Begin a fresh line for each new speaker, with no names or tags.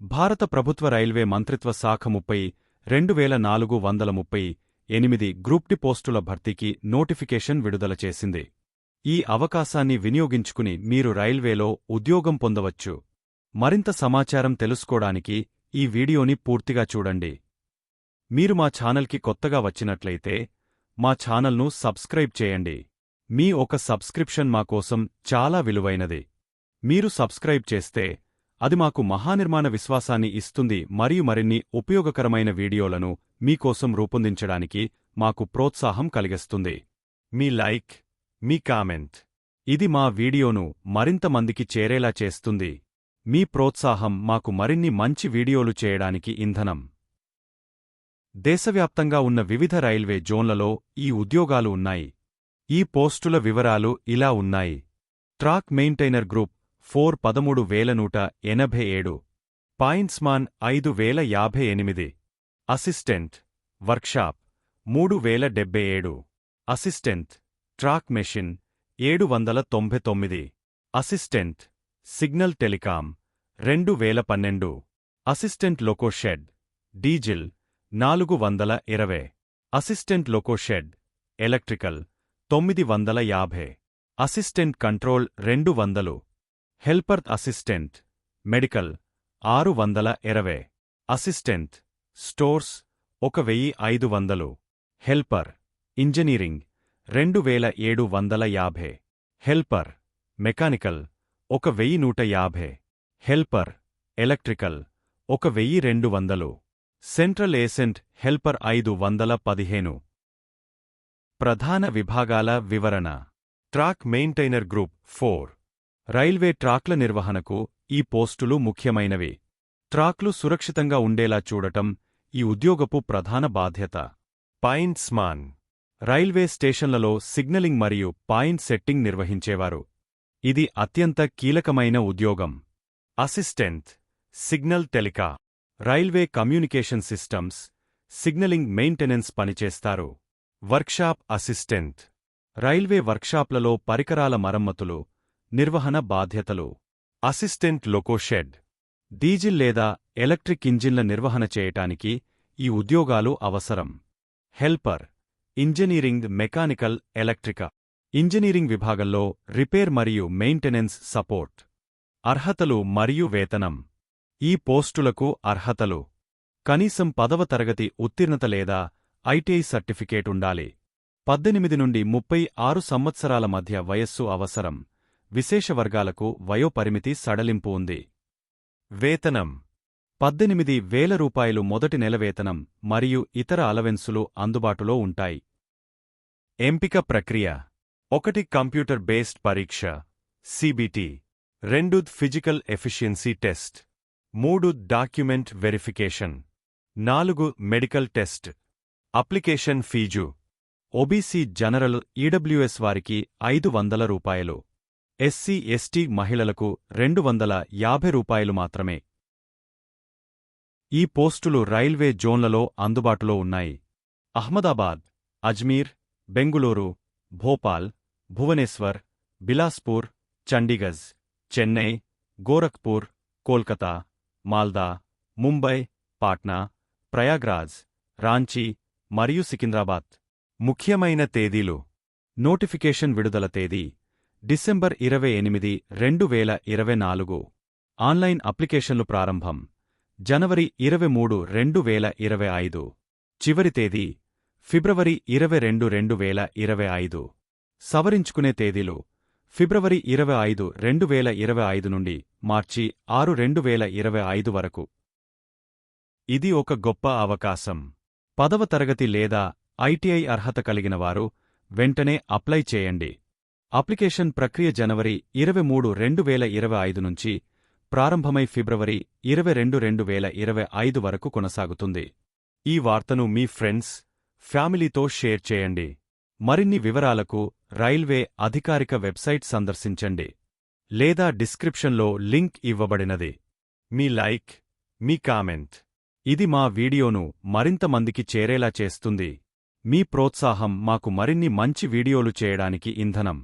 భారత ప్రభుత్వ రైల్వే మంత్రిత్వ శాఖ ముప్పై రెండు వేల నాలుగు వందల ముప్పై ఎనిమిది గ్రూప్ డి పోస్టుల భర్తీకి నోటిఫికేషన్ విడుదల చేసింది. ఈ అవకాశాన్ని వినియోగించుకుని మీరు రైల్వేలో ఉద్యోగం పొందవచ్చు. మరింత సమాచారం తెలుసుకోడానికి ఈ వీడియోని పూర్తిగా చూడండి. మీరు మా ఛానల్కి కొత్తగా వచ్చినట్లయితే మా ఛానల్ను సబ్స్క్రైబ్ చేయండి. మీ ఒక సబ్స్క్రిప్షన్ మా కోసం చాలా విలువైనది. మీరు సబ్స్క్రైబ్ చేస్తే అది మాకు మహానిర్మాణ విశ్వాసాన్ని ఇస్తుంది మరియు మరిన్ని ఉపయోగకరమైన వీడియోలను మీకోసం రూపొందించడానికి మాకు ప్రోత్సాహం కలిగిస్తుంది. మీ లైక్ మీ కామెంట్. ఇది మా వీడియోను మరింత మందికి చేరేలా చేస్తుంది. మీ ప్రోత్సాహం మాకు మరిన్ని మంచి వీడియోలు చేయడానికి ఇంధనం. దేశవ్యాప్తంగా ఉన్న వివిధ రైల్వే జోన్లలో ఈ ఉద్యోగాలు ఉన్నాయి. ఈ పోస్టుల వివరాలు ఇలా ఉన్నాయి. ట్రాక్ మెయింటైనర్ గ్రూప్ ఫోర్ పదమూడు వేల నూట ఎనభై ఏడు. పాయింట్స్మాన్ ఐదు వేల యాభై ఎనిమిది. అసిస్టెంట్ వర్క్షాప్ మూడు వేల డెబ్బై ఏడు. అసిస్టెంట్ ట్రాక్ మెషిన్ ఏడు వందల తొంభై తొమ్మిది. అసిస్టెంట్ సిగ్నల్ టెలికాం రెండు వేల పన్నెండు. అసిస్టెంట్ లోకోషెడ్ డీజిల్ నాలుగు వందల ఇరవై. అసిస్టెంట్ లోకోషెడ్ ఎలక్ట్రికల్ తొమ్మిది వందల యాభై. అసిస్టెంట్ కంట్రోల్ రెండు వందలు. హెల్పర్ అసిస్టెంట్ మెడికల్ ఆరు వందల ఇరవై. అసిస్టెంట్ స్టోర్స్ ఒక వెయ్యి ఐదు వందలు. హెల్పర్ ఇంజనీరింగ్ రెండు వేల ఏడు వందల యాభై. హెల్పర్ మెకానికల్ ఒక వెయ్యి నూట యాభై. హెల్పర్ ఎలక్ట్రికల్ ఒక వెయ్యి రెండు వందలు. సెంట్రల్ ఏసెంట్ హెల్పర్ ఐదు వందల పదిహేను. ప్రధాన విభాగాల వివరణ. Track maintainer group four. Railway ట్రాక్ల నిర్వహణకు ఈ పోస్టులు ముఖ్యమైనవి. ట్రాక్లు సురక్షితంగా ఉండేలా చూడటం ఈ ఉద్యోగపు ప్రధాన బాధ్యత. పాయింట్స్మాన్ రైల్వే స్టేషన్లలో సిగ్నలింగ్ మరియు పాయింట్ సెట్టింగ్ నిర్వహించేవారు. ఇది అత్యంత కీలకమైన ఉద్యోగం. Assistant. Signal telecom. Railway communication systems. Signalling maintenance పనిచేస్తారు. Workshop assistant. రైల్వే వర్క్షాప్లలో పరికరాల మరమ్మతులు. నిర్వహణ బాధ్యతలు. Assistant loco shed. డీజిల్ లేదా ఎలక్ట్రిక్ ఇంజిన్ల నిర్వహణ చేయటానికి ఈ ఉద్యోగాలు అవసరం. Helper. Engineering mechanical electric engineering విభాగంలో రిపేర్ మరియు మెయింటెనెన్స్ సపోర్ట్. అర్హతలు మరియు వేతనం. ఈ పోస్టులకు అర్హతలు. కనీసం పదవ తరగతి ఉత్తీర్ణత లేదా ఐటీఐ సర్టిఫికేట్ ఉండాలి. పద్దెనిమిది నుండి ముప్పై ఆరు సంవత్సరాల మధ్య వయస్సు అవసరం. విశేష వర్గాలకు వయోపరిమితి సడలింపు ఉంది. వేతనం. పద్దెనిమిది వేల రూపాయలు మొదటి నెల వేతనం మరియు ఇతర అలవెన్సులు అందుబాటులో ఉంటాయి. ఎంపిక ప్రక్రియ. ఒకటి కంప్యూటర్ బేస్డ్ పరీక్ష. సిబిటి. రెండు ఫిజికల్ ఎఫిషియన్సీ టెస్ట్. మూడు డాక్యుమెంట్ వెరిఫికేషన్. నాలుగు medical test. Application fee. OBC general EWS వారికి ఐదు వందల రూపాయలు. ఎస్సీ ఎస్టీ మహిళలకు రెండు వందల యాభై రూపాయలు మాత్రమే. ఈ పోస్టులు రైల్వే జోన్లలో అందుబాటులో ఉన్నాయి. అహ్మదాబాద్ అజ్మీర్ బెంగుళూరు భోపాల్ భువనేశ్వర్ బిలాస్పూర్ చండీగజ్ చెన్నై గోరఖ్పూర్ కోల్కతా మాల్దా ముంబై పాట్నా ప్రయాగ్రాజ్ రాంచీ మరియు సికింద్రాబాద్. ముఖ్యమైన తేదీలు. నోటిఫికేషన్ విడుదల తేదీ. డిసెంబర్ ఇరవై ఎనిమిది రెండు వేల ఇరవై నాలుగు. ఆన్లైన్ అప్లికేషన్లు ప్రారంభం. జనవరి ఇరవై మూడు రెండు వేల ఇరవై ఐదు. చివరి తేదీ. ఫిబ్రవరి ఇరవై రెండు రెండు వేల ఇరవై ఐదు. సవరించుకునే తేదీలు. ఫిబ్రవరి ఇరవై ఐదు రెండు వేల ఇరవై ఐదు నుండి మార్చి ఆరు రెండు వేల ఇరవై ఐదు వరకు. ఇది ఒక గొప్ప అవకాశం. పదవ తరగతి లేదా ఐటీఐ అర్హత కలిగిన వారు వెంటనే అప్లై చేయండి. అప్లికేషన్ ప్రక్రియ జనవరి ఇరవై మూడు రెండు వేల ఇరవై ఐదు నుంచి ప్రారంభమై ఫిబ్రవరి ఇరవై రెండు రెండు వేల ఇరవై ఐదు వరకు కొనసాగుతుంది. ఈ వార్తను మీ ఫ్రెండ్స్ ఫ్యామిలీతో షేర్ చేయండి. మరిన్ని వివరాలకు రైల్వే అధికారిక వెబ్సైట్ సందర్శించండి. లేదా డిస్క్రిప్షన్లో లింక్ ఇవ్వబడినది. మీ లైక్ మీ కామెంట్. ఇది మా వీడియోను మరింత మందికి చేరేలా చేస్తుంది. మీ ప్రోత్సాహం మాకు మరిన్ని మంచి వీడియోలు చేయడానికి ఇంధనం.